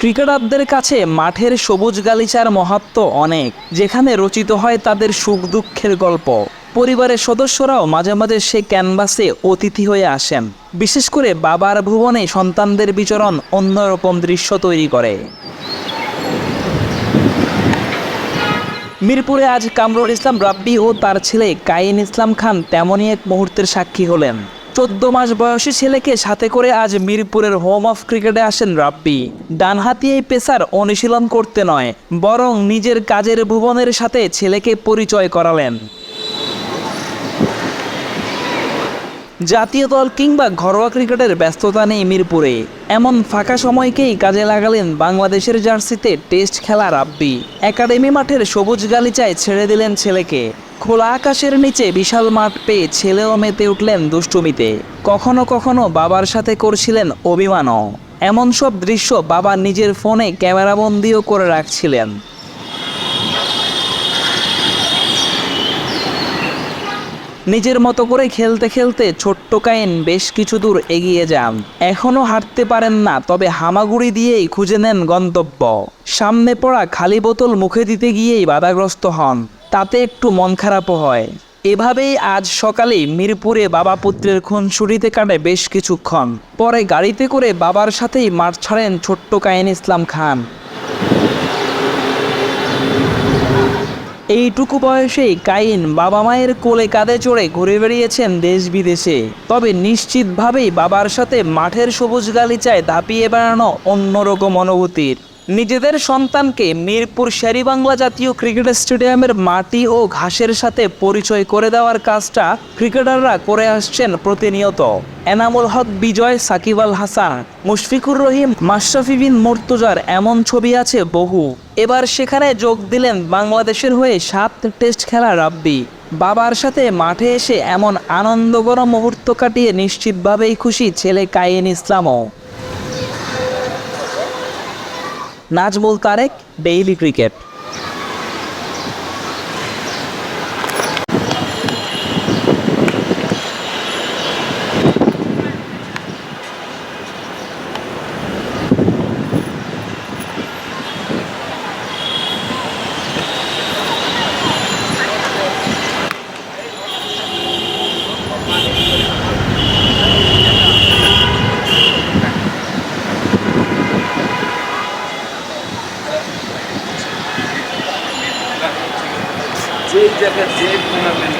ক্রিকেটারদের কাছে মাঠের সবুজ গালিচার মহত্ব অনেক, যেখানে রচিত হয় তাদের সুখ দুঃখের গল্প। পরিবারের সদস্যরাও মাঝে মাঝে সে ক্যানভাসে অতিথি হয়ে আসেন। বিশেষ করে বাবার ভুবনে সন্তানদের বিচরণ অন্যরকম দৃশ্য তৈরি করে। মিরপুরে আজ কামরুল ইসলাম রাব্বি ও তার ছেলে কাইন ইসলাম খান তেমনই এক মুহূর্তের সাক্ষী হলেন। চোদ্দ মাস বয়সী ছেলেকে সাথে করে আজ মিরপুরের হোম অফ ক্রিকেটে আসেন রাব্বি। ডানহাতি এই পেসার অনুশীলন করতে নয়, বরং নিজের কাজের ভুবনের সাথে ছেলেকে পরিচয় করালেন। জাতীয় দল কিংবা ঘরোয়া ক্রিকেটের ব্যস্ততা নেই মিরপুরে। এমন ফাঁকা সময়কেই কাজে লাগালেন বাংলাদেশের জার্সিতে টেস্ট খেলা রাব্বি। একাডেমি মাঠের সবুজ গালিচায় ছেড়ে দিলেন ছেলেকে। খোলা আকাশের নিচে বিশাল মাঠ পেয়ে ছেলেও মেতে উঠলেন দুষ্টুমিতে। কখনো কখনো বাবার সাথে করছিলেন অভিমানও। এমন সব দৃশ্য বাবা নিজের ফোনে ক্যামেরাবন্দিও করে রাখছিলেন। নিজের মতো করে খেলতে খেলতে ছোট্ট কাইন বেশ কিছু দূর এগিয়ে যান। এখনও হাঁটতে পারেন না, তবে হামাগুড়ি দিয়েই খুঁজে নেন গন্তব্য। সামনে পড়া খালি বোতল মুখে দিতে গিয়েই বাধাগ্রস্ত হন, তাতে একটু মন খারাপও হয়। এভাবেই আজ সকালে মিরপুরে বাবা পুত্রের খুনসুটিতে কাটে বেশ কিছুক্ষণ। পরে গাড়িতে করে বাবার সাথেই মাঠ ছাড়েন ছোট্ট কাইন ইসলাম খান। এইটুকু বয়সেই কাইন বাবা মায়ের কোলে কাঁধে চড়ে ঘুরে বেড়িয়েছেন দেশ বিদেশে। তবে নিশ্চিতভাবেই বাবার সাথে মাঠের সবুজ গালিচায় ধাপিয়ে বেড়ানো অন্যরকম অনুভূতির। নিজেদের সন্তানকে মিরপুর শেরিবাংলা জাতীয় ক্রিকেট স্টেডিয়ামের মাটি ও ঘাসের সাথে পরিচয় করে দেওয়ার কাজটা ক্রিকেটাররা করে আসছেন প্রতিনিয়ত। এনামুল হক, বিজয়, সাকিব আল হাসান, মুশফিকুর রহিম, মাশরাফি বিন মর্তুজার এমন ছবি আছে বহু। এবার সেখানে যোগ দিলেন বাংলাদেশের হয়ে সাত টেস্ট খেলা রাব্বি। বাবার সাথে মাঠে এসে এমন আনন্দকর মুহূর্ত কাটিয়ে নিশ্চিতভাবেই খুশি ছেলে কায়েন ইসলামও। Nazmul Tarek daily cricket যেই জায়গায় যে টুর্নামেন্ট